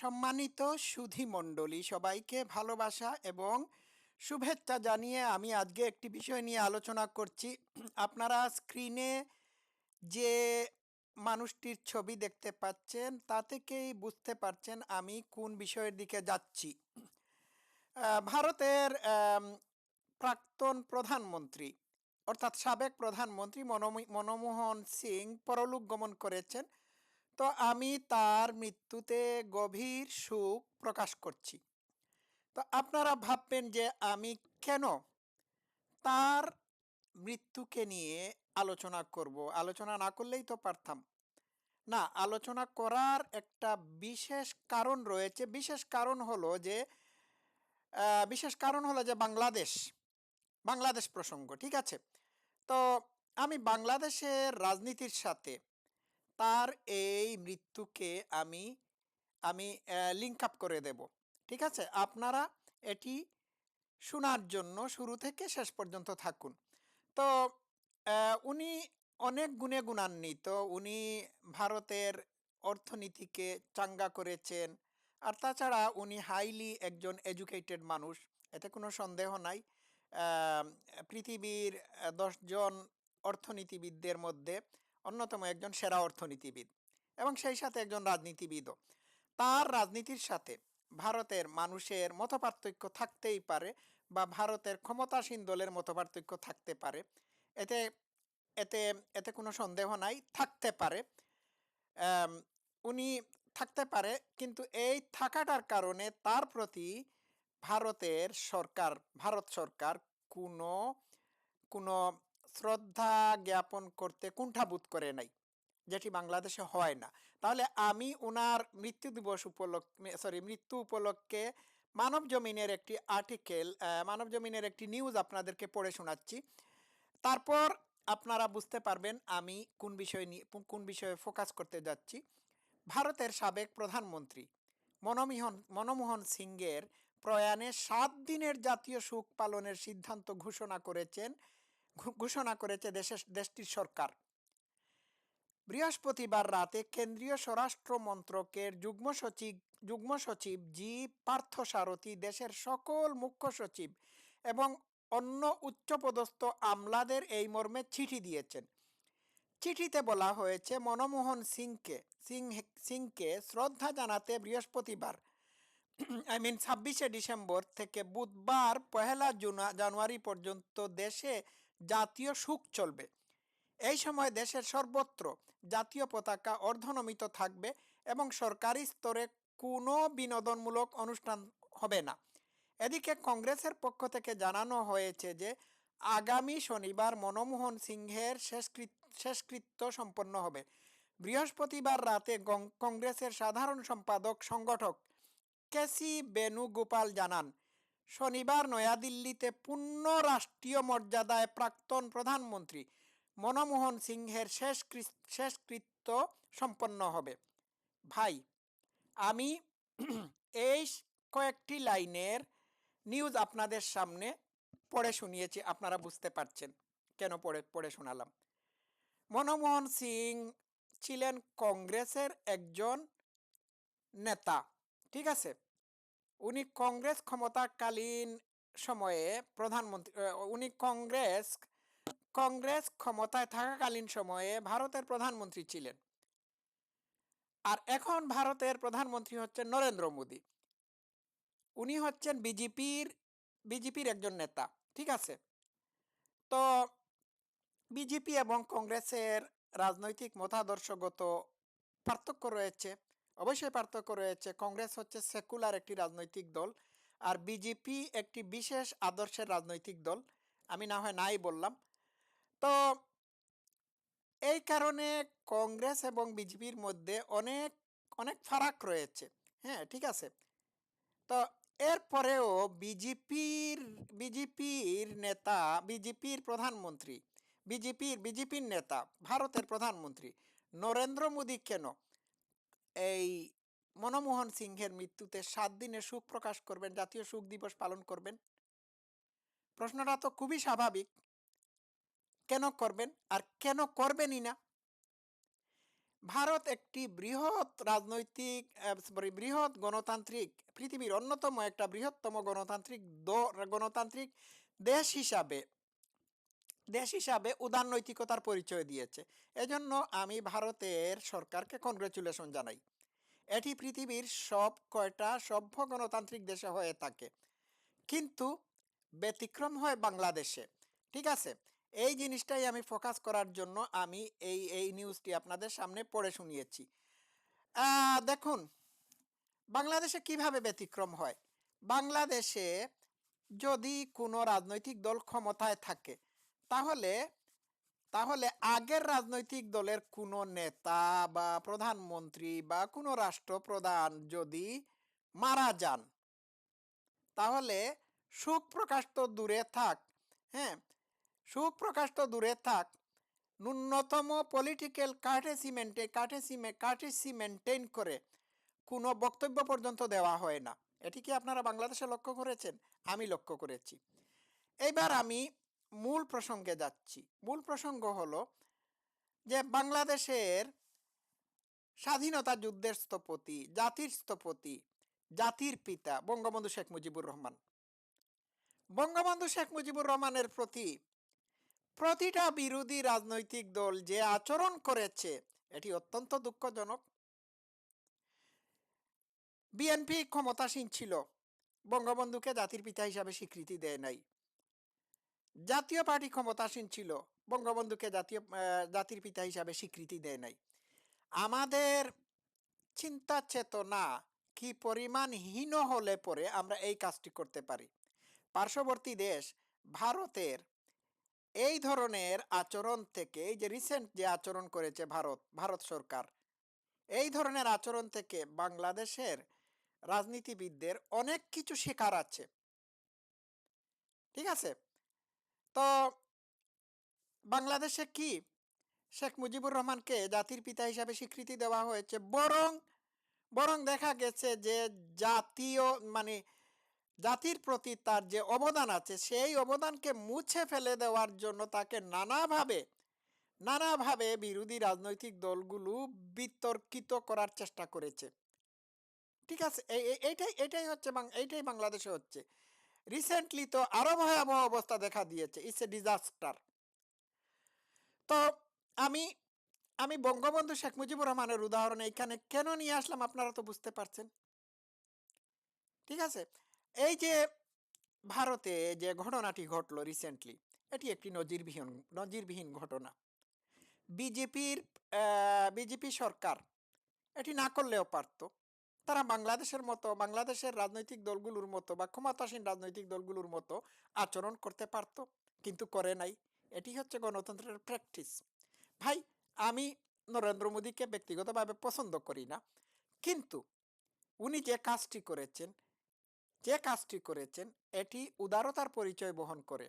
সম্মানিত সুধী মণ্ডলী সবাইকে ভালোবাসা এবং শুভেচ্ছা জানিয়ে আমি আজকে একটি বিষয় নিয়ে আলোচনা করছি। আপনারা স্ক্রিনে যে মানুষটির ছবি দেখতে পাচ্ছেন, তা থেকেই বুঝতে পারছেন আমি কোন বিষয়ের দিকে যাচ্ছি। ভারতের প্রাক্তন প্রধানমন্ত্রী, অর্থাৎ সাবেক প্রধানমন্ত্রী মনমো- মনমোহন সিং পরলোক গমন করেছেন। তো আমি তার মৃত্যুতে গভীর সুখ প্রকাশ করছি। তো আপনারা ভাববেন যে আমি কেন তার মৃত্যুকে নিয়ে আলোচনা করব? আলোচনা না করলেই তো পারতাম। না, আলোচনা করার একটা বিশেষ কারণ রয়েছে। বিশেষ কারণ হলো যে বিশেষ কারণ হলো যে বাংলাদেশ বাংলাদেশ প্রসঙ্গ, ঠিক আছে? তো আমি বাংলাদেশের রাজনীতির সাথে তার এই মৃত্যুকে আমি আমি লিঙ্ক আপ করে দেব। ঠিক আছে? আপনারা এটি শোনার জন্য শুরু থেকে শেষ পর্যন্ত থাকুন। তো উনি অনেক গুণে গুণান্বিত। উনি ভারতের অর্থনীতিকে চাঙ্গা করেছেন। আর তাছাড়া উনি হাইলি একজন এডুকেটেড মানুষ। এতে কোনো সন্দেহ নাই। পৃথিবীর দশজন অর্থনীতিবিদদের মধ্যে অন্যতম একজন সেরা অর্থনীতিবিদ এবং সেই সাথে একজন রাজনীতিবিদও। তার রাজনীতির সাথে ভারতের মানুষের মতপার্থক্য থাকতেই পারে বা ভারতের ক্ষমতাসীন দলের মতপার্থক্য থাকতে পারে। এতে এতে এতে কোনো সন্দেহ নাই, থাকতে পারে। উনি থাকতে পারে কিন্তু এই থাকাটার কারণে তার প্রতি ভারতের সরকার, ভারত সরকার কোনো কোনো শ্রদ্ধা জ্ঞাপন করতে কুণ্ঠাবোধ করে নাই, যেটি বাংলাদেশে হয় না। তাহলে আমি ওনার মৃত্যু দিবস উপলক্ষে সরি মৃত্যু উপলক্ষে মানব জমিনের একটি আর্টিকেল মানব জমিনের একটি নিউজ আপনাদেরকে পড়ে শোনাচ্ছি। তারপর আপনারা বুঝতে পারবেন আমি কোন বিষয় নিয়ে, কোন বিষয়ে ফোকাস করতে যাচ্ছি। ভারতের সাবেক প্রধানমন্ত্রী মনমোহন মনমোহন সিংয়ের প্রয়াণে সাত দিনের জাতীয় শোক পালনের সিদ্ধান্ত ঘোষণা করেছেন ঘোষণা করেছে দেশের, দেশটির সরকার। বৃহস্পতিবার রাতে কেন্দ্রীয় স্বরাষ্ট্র মন্ত্রকের যুগ্ম সচিব যুগ্ম সচিব জি. পার্থসারথী দেশের সকল মুখ্য সচিব এবং অন্য উচ্চপদস্থ আমলাদের এই মর্মে চিঠি দিয়েছেন। চিঠিতে বলা হয়েছে, মনমোহন সিংকে সিং সিংকে শ্রদ্ধা জানাতে বৃহস্পতিবার, আই মিন ছাব্বিশে ডিসেম্বর থেকে বুধবার পহেলা জুনা, জানুয়ারি পর্যন্ত দেশে জাতীয় সুখ চলবে। এই সময় দেশের সর্বত্র জাতীয় পতাকা অর্ধনমিত থাকবে এবং সরকারি স্তরে কোনো বিনোদনমূলক অনুষ্ঠান হবে না। এদিকে কংগ্রেসের পক্ষ থেকে জানানো হয়েছে যে, আগামী শনিবার মনমোহন সিংহের শেষকৃত, শেষকৃত্য সম্পন্ন হবে। বৃহস্পতিবার রাতে কংগ্রেসের সাধারণ সম্পাদক, সংগঠক কেসি বেণুগোপাল জানান শনিবার নয়াদিল্লিতে পূর্ণ রাষ্ট্রীয় মর্যাদায় প্রাক্তন প্রধানমন্ত্রী মনমোহন সিংহের শেষ শেষকৃত্য সম্পন্ন হবে। ভাই, আমি এই কয়েকটি লাইনের নিউজ আপনাদের সামনে পড়ে শুনিয়েছি, আপনারা বুঝতে পারছেন কেন পড়ে পড়ে শোনালাম। মনমোহন সিং ছিলেন কংগ্রেসের একজন নেতা, ঠিক আছে? উনি কংগ্রেস ক্ষমতাকালীন সময়ে প্রধানমন্ত্রী উনি কংগ্রেস কংগ্রেস ক্ষমতায় থাকাকালীন সময়ে ভারতের প্রধানমন্ত্রী ছিলেন। আর এখন ভারতের প্রধানমন্ত্রী হচ্ছেন নরেন্দ্র মোদী। উনি হচ্ছেন বিজেপির বিজেপির একজন নেতা, ঠিক আছে? তো বিজেপি এবং কংগ্রেসের রাজনৈতিক মতাদর্শগত পার্থক্য রয়েছে। অবশ্যই পার্থক্য রয়েছে। কংগ্রেস হচ্ছে সেকুলার একটি রাজনৈতিক দল আর বিজেপি একটি বিশেষ আদর্শের রাজনৈতিক দল। আমি না হয় নাই বললাম। তো এই কারণে কংগ্রেস এবং বিজেপির মধ্যে অনেক অনেক ফারাক রয়েছে। হ্যাঁ ঠিক আছে। তো এরপরেও বিজেপির বিজেপির নেতা, বিজেপির প্রধানমন্ত্রী, বিজেপির বিজেপির নেতা, ভারতের প্রধানমন্ত্রী নরেন্দ্র মোদী কেন? এই মনমোহন সিংহের মৃত্যুতে সাত দিনের শোক প্রকাশ করবেন জাতীয় শোক দিবস পালন করবেন। প্রশ্নটা তো খুবই স্বাভাবিক। কেন করবেন আর কেন করবেনই না? ভারত একটি বৃহৎ রাজনৈতিক sorry, বৃহৎ গণতান্ত্রিক পৃথিবীর অন্যতম একটা বৃহত্তম গণতান্ত্রিক গণতান্ত্রিক দেশ হিসাবে দেশ হিসাবে উদার নৈতিকতার পরিচয় দিয়েছে। এজন্য আমি ভারতের সরকারকে কনগ্রেচুলেশন জানাই। এটি পৃথিবীর সব কয়টা সভ্য গণতান্ত্রিক দেশে হয়ে থাকে। কিন্তু ব্যতিক্রম হয় বাংলাদেশে। ঠিক আছে? এই জিনিসটাই আমি ফোকাস করার জন্য আমি এই এই নিউজটি আপনাদের সামনে পড়ে শুনিয়েছি। দেখুন, বাংলাদেশে কীভাবে ব্যতিক্রম হয়? বাংলাদেশে যদি কোনো রাজনৈতিক দল ক্ষমতায় থাকে তাহলে তাহলে আগের রাজনৈতিক দলের কোনো নেতা বা প্রধানমন্ত্রী বা কোনো রাষ্ট্রপ্রধান যদি মারা যান তাহলে সুখ প্রকাশ তো দূরে থাক হ্যাঁ? সুখ প্রকাশ তো দূরে থাক। ন্যূনতম পলিটিক্যাল কার্টেসি মেনটে কার্টেসি কার্টেসি মেনটেন করে কোনো বক্তব্য পর্যন্ত দেওয়া হয় না। এটি কি আপনারা বাংলাদেশে লক্ষ্য করেছেন? আমি লক্ষ্য করেছি। এইবার আমি মূল প্রসঙ্গে যাচ্ছি। মূল প্রসঙ্গ হলো যে বাংলাদেশের স্বাধীনতা যুদ্ধের স্থপতি, জাতির স্থপতি, জাতির পিতা বঙ্গবন্ধু শেখ মুজিবুর রহমান। বঙ্গবন্ধু শেখ মুজিবুর রহমানের প্রতি প্রতিটা বিরোধী রাজনৈতিক দল যে আচরণ করেছে, এটি অত্যন্ত দুঃখজনক। বিএনপি ক্ষমতাসীন ছিল, বঙ্গবন্ধুকে জাতির পিতা হিসাবে স্বীকৃতি দেয় নাই। জাতীয় পার্টি ক্ষমতাসীন ছিল, বঙ্গবন্ধুকে জাতীয় জাতির পিতা হিসাবে স্বীকৃতি দেয় নাই। আমাদের চিন্তা চেতনা কি পরিমাণ হীন হলে পরে আমরা এই কাজটি করতে পারি। পার্শ্ববর্তী দেশ ভারতের এই ধরনের আচরণ থেকে, এই যে রিসেন্ট যে আচরণ করেছে ভারত ভারত সরকার, এই ধরনের আচরণ থেকে বাংলাদেশের রাজনীতিবিদদের অনেক কিছু শেখার আছে। ঠিক আছে? তো বাংলাদেশে কি শেখ মুজিবুর রহমানকে জাতির পিতা হিসাবে স্বীকৃতি দেওয়া হয়েছে? বরং বরং দেখা গেছে যে জাতীয় মানে জাতির প্রতি তার যে অবদান আছে, সেই অবদানকে মুছে ফেলে দেওয়ার জন্য তাকে নানাভাবে নানাভাবে বিরোধী রাজনৈতিক দলগুলো বিতর্কিত করার চেষ্টা করেছে। ঠিক আছে এই এই- এইটাই এটাই হচ্ছে এইটাই বাংলাদেশে হচ্ছে। রিসেন্টলি তো আরও ভয়াবহ অবস্থা দেখা দিয়েছে। ইটস এ ডিজাস্টার তো আমি আমি বঙ্গবন্ধু শেখ মুজিবুর রহমানের উদাহরণ এইখানে কেন নিয়ে আসলাম আপনারা তো বুঝতে পারছেন। ঠিক আছে? এই যে ভারতে যে ঘটনাটি ঘটলো রিসেন্টলি এটি একটি নজিরবিহীন নজিরবিহীন ঘটনা। বিজেপির বিজেপি সরকার এটি না করলেও পারতো। তারা বাংলাদেশের মতো, বাংলাদেশের রাজনৈতিক দলগুলোর মতো বা ক্ষমতাসীন রাজনৈতিক দলগুলোর মতো আচরণ করতে পারতো, কিন্তু করে নাই। এটি হচ্ছে গণতন্ত্রের প্র্যাকটিস ভাই, আমি নরেন্দ্র মোদীকে ব্যক্তিগতভাবে পছন্দ করি না, কিন্তু উনি যে কাজটি করেছেন, যে কাজটি করেছেন, এটি উদারতার পরিচয় বহন করে।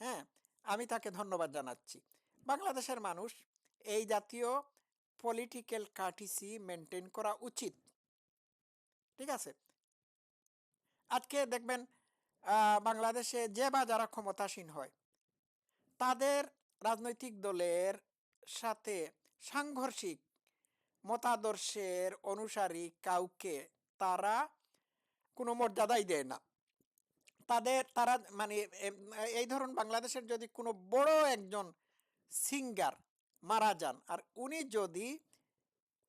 হ্যাঁ আমি তাকে ধন্যবাদ জানাচ্ছি। বাংলাদেশের মানুষ এই জাতীয় পলিটিক্যাল কার্টিসি মেনটেন করা উচিত। ঠিক আছে? আজকে দেখবেন বাংলাদেশে যে বা যারা ক্ষমতাসীন হয়, তাদের রাজনৈতিক দলের সাথে সাংঘর্ষিক মতাদর্শের অনুসারী কাউকে তারা কোনো মর্যাদাই দেয় না। তাদের, তারা মানে এই ধরুন বাংলাদেশের যদি কোনো বড় একজন সিঙ্গার মারা যান, আর উনি যদি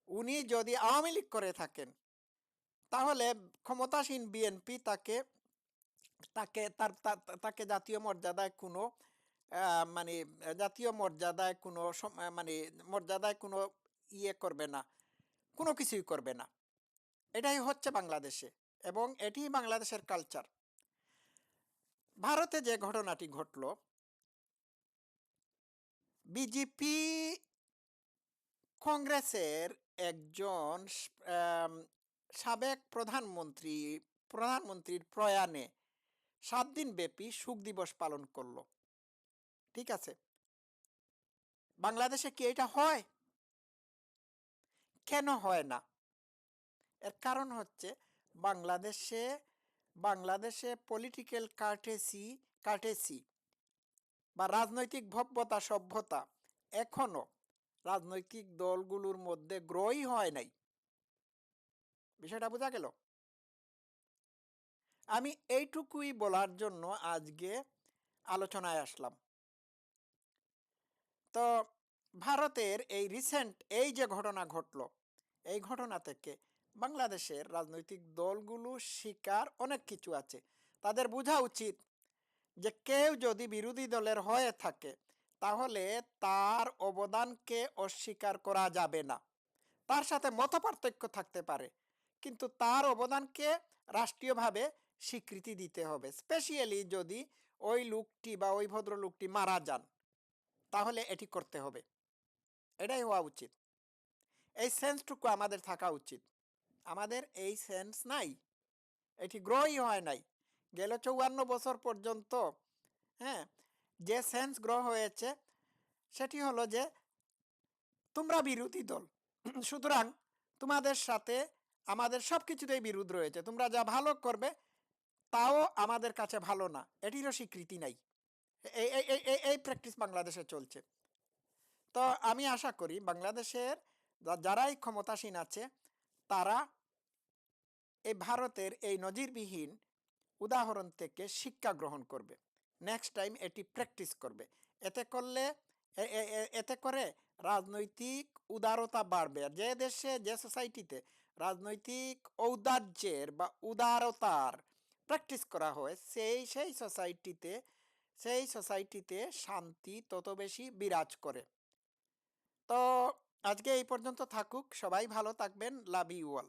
উনি যদি আওয়ামী লীগ করে থাকেন তাহলে ক্ষমতাসীন বিএনপি তাকে তাকে তার তাকে জাতীয় মর্যাদায় কোনো মানে জাতীয় মর্যাদায় কোনো মানে মর্যাদায় কোনো ইয়ে করবে না। কোনো কিছুই করবে না। এটাই হচ্ছে বাংলাদেশে এবং এটি বাংলাদেশের কালচার ভারতে যে ঘটনাটি ঘটল বিজেপি কংগ্রেসের একজন সাবেক প্রধানমন্ত্রী, প্রধানমন্ত্রীর প্রয়াণে সাত দিন ব্যাপী শোক দিবস পালন করল। ঠিক আছে? বাংলাদেশে কি এটা হয়? কেন হয় না? এর কারণ হচ্ছে বাংলাদেশে বাংলাদেশে পলিটিক্যাল কার্টেসি কার্টেসি বা রাজনৈতিক ভব্যতা, সভ্যতা এখনও রাজনৈতিক দলগুলোর মধ্যে গ্রহই হয় নাই। বিষয়টা বোঝা গেল? আমি এইটুকুই বলার জন্য আজকে আলোচনায় আসলাম। তো ভারতের এই রিসেন্ট এই যে ঘটনা ঘটলো, এই ঘটনা থেকে বাংলাদেশের রাজনৈতিক দলগুলো শিকার অনেক কিছু আছে। তাদের বোঝা উচিত যে কেউ যদি বিরোধী দলের হয়ে থাকে, তাহলে তার অবদানকে অস্বীকার করা যাবে না। তার সাথে মত পার্থক্য থাকতে পারে। কিন্তু তার অবদানকে রাষ্ট্রীয়ভাবে স্বীকৃতি দিতে হবে। স্পেশালি যদি ওই লোকটি বা ওই ভদ্রলোকটি মারা যান, তাহলে এটি করতে হবে। এটাই হওয়া উচিত। এই সেন্সটুকু আমাদের থাকা উচিত। আমাদের এই সেন্স নাই। এটি গ্রহই হয় নাই। গেল চৌয়ান্ন বছর পর্যন্ত হ্যাঁ যে সেন্স গ্রহ হয়েছে, সেটি হলো যে তোমরা বিরোধী দল। সুতরাং তোমাদের সাথে আমাদের সব কিছুতেই বিরোধ রয়েছে। তোমরা যা ভালো করবে, তাও আমাদের কাছে ভালো না। এটিরও স্বীকৃতি নাই। এই এই- প্র্যাকটিস বাংলাদেশে চলছে। তো আমি আশা করি বাংলাদেশের যারাই ক্ষমতাসীন আছে, তারা এই ভারতের এই নজিরবিহীন উদাহরণ থেকে শিক্ষা গ্রহণ করবে। নেক্সট টাইম এটি প্র্যাকটিস করবে। এতে করলে এতে করে রাজনৈতিক উদারতা বাড়বে। যে দেশে, যে সোসাইটিতে রাজনৈতিক ঔদার্যের বা উদারতার প্র্যাকটিস করা হয়, সেই সেই সোসাইটিতে সেই সোসাইটিতে শান্তি তত বেশি বিরাজ করে। তো আজকে এই পর্যন্ত থাকুক, সবাই ভালো থাকবেন লাভ ইউ অল